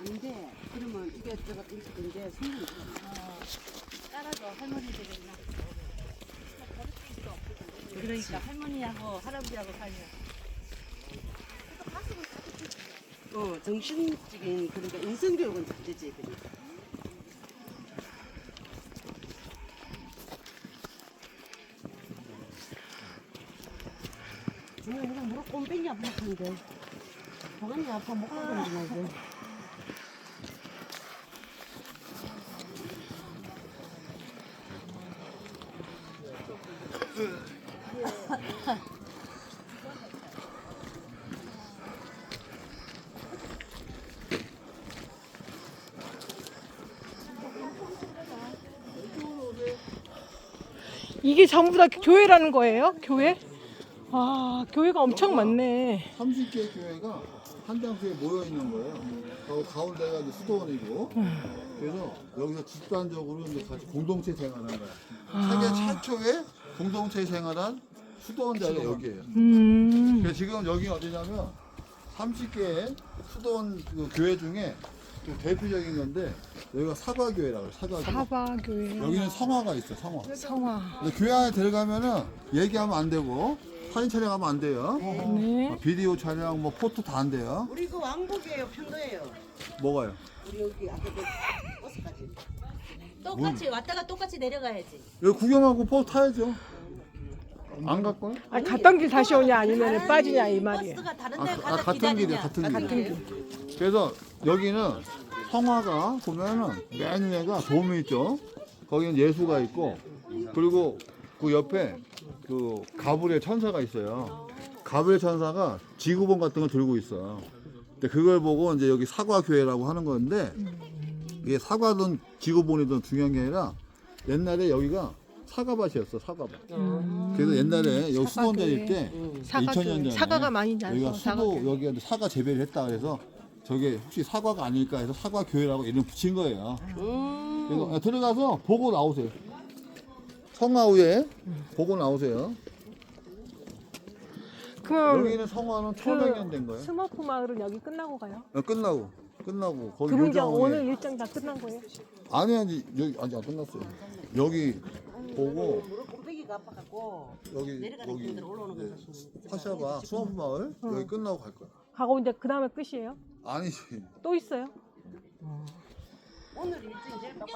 안 돼. 그러면 이게 저거 이제 생긴 따라줘 할머니들이나 그러니까 할머니하고 할아버지하고 살면 어 정신적인 그러니까 인성 교육은 잘 되지 그러니까. 정말 이거 무릎 꼼뱅이 아프는데 보관이 아파 못 가는구나 이 이게 전부 다 교회라는 거예요? 교회? 아, 교회가 엄청 많네. 30개 교회가 한 장소에 모여 있는 거예요. 그 가운데가 이제 수도원이고, 그래서 여기서 집단적으로 이제 같이 공동체 생활하는 거야. 세계 최초의 공동체 생활한 수도원 자리가 여기예요. 음. 그래서 지금 여기 어디냐면 30개의 수도원 그 교회 중에 좀 대표적인 건데 여기가 사과교회라고 해요. 사과교회. 사바교회. 여기는 성화가 있어, 성화. 성화. 근데 교회 안에 들어가면은 얘기하면 안 되고 사진 촬영하면 안 돼요. 네. 어, 비디오 촬영, 뭐 포토 다 안 돼요. 우리 그 왕복이에요 편도예요. 뭐가요? 우리 여기 아까 그 버스까지. 똑같이 왔다가 똑같이 내려가야지 여기 구경하고 포토 타야죠. 안 갈걸? 아, 갔던 길 다시 오냐 아니면 빠지냐 이 말이에요. 버스가 다른 아, 가서 아, 같은 길이야, 기다리냐 같은 같은 길. 길. 그래서 여기는 성화가 보면은 맨 위에가 돔이 있죠. 거기는 예수가 있고 그리고 그 옆에 그 가브리엘 천사가 있어요. 가브리엘 천사가 지구본 같은 걸 들고 있어. 근데 그걸 보고 이제 여기 사과 교회라고 하는 건데 이게 사과든 지구본이든 중요한 게 아니라 옛날에 여기가 사과밭이었어 사과밭. 그래서 옛날에 여기 수도원자일 때 사과 2000년 교회. 전에 사과가 많이 나서 여기가 사과 수도. 여기가 이제 사과 재배를 했다 그래서 저게 혹시 사과가 아닐까 해서 사과 교회라고 이름 붙인 거예요. 그래서 아, 들어가서 보고 나오세요. 성화후에 보고 나오세요. 그럼 여기는 성화는 1500년 된 거예요. 스머프 마을은 여기 끝나고 가요? 어, 끝나고 끝나고 거기 그분장 요정에 오늘 일정 다 끝난 거예요? 아니 아니 여기 아직 안 끝났어요. 여기 보고 무릎 꼼뱅이가 아파갖고 여기 내려가는 여기 분들 올라오는 거 파샤바 수원 마을 여기 끝나고 갈 거야. 가고 이제 그 다음에 끝이에요? 아니지. 또 있어요? 오늘 일정이 제일. 오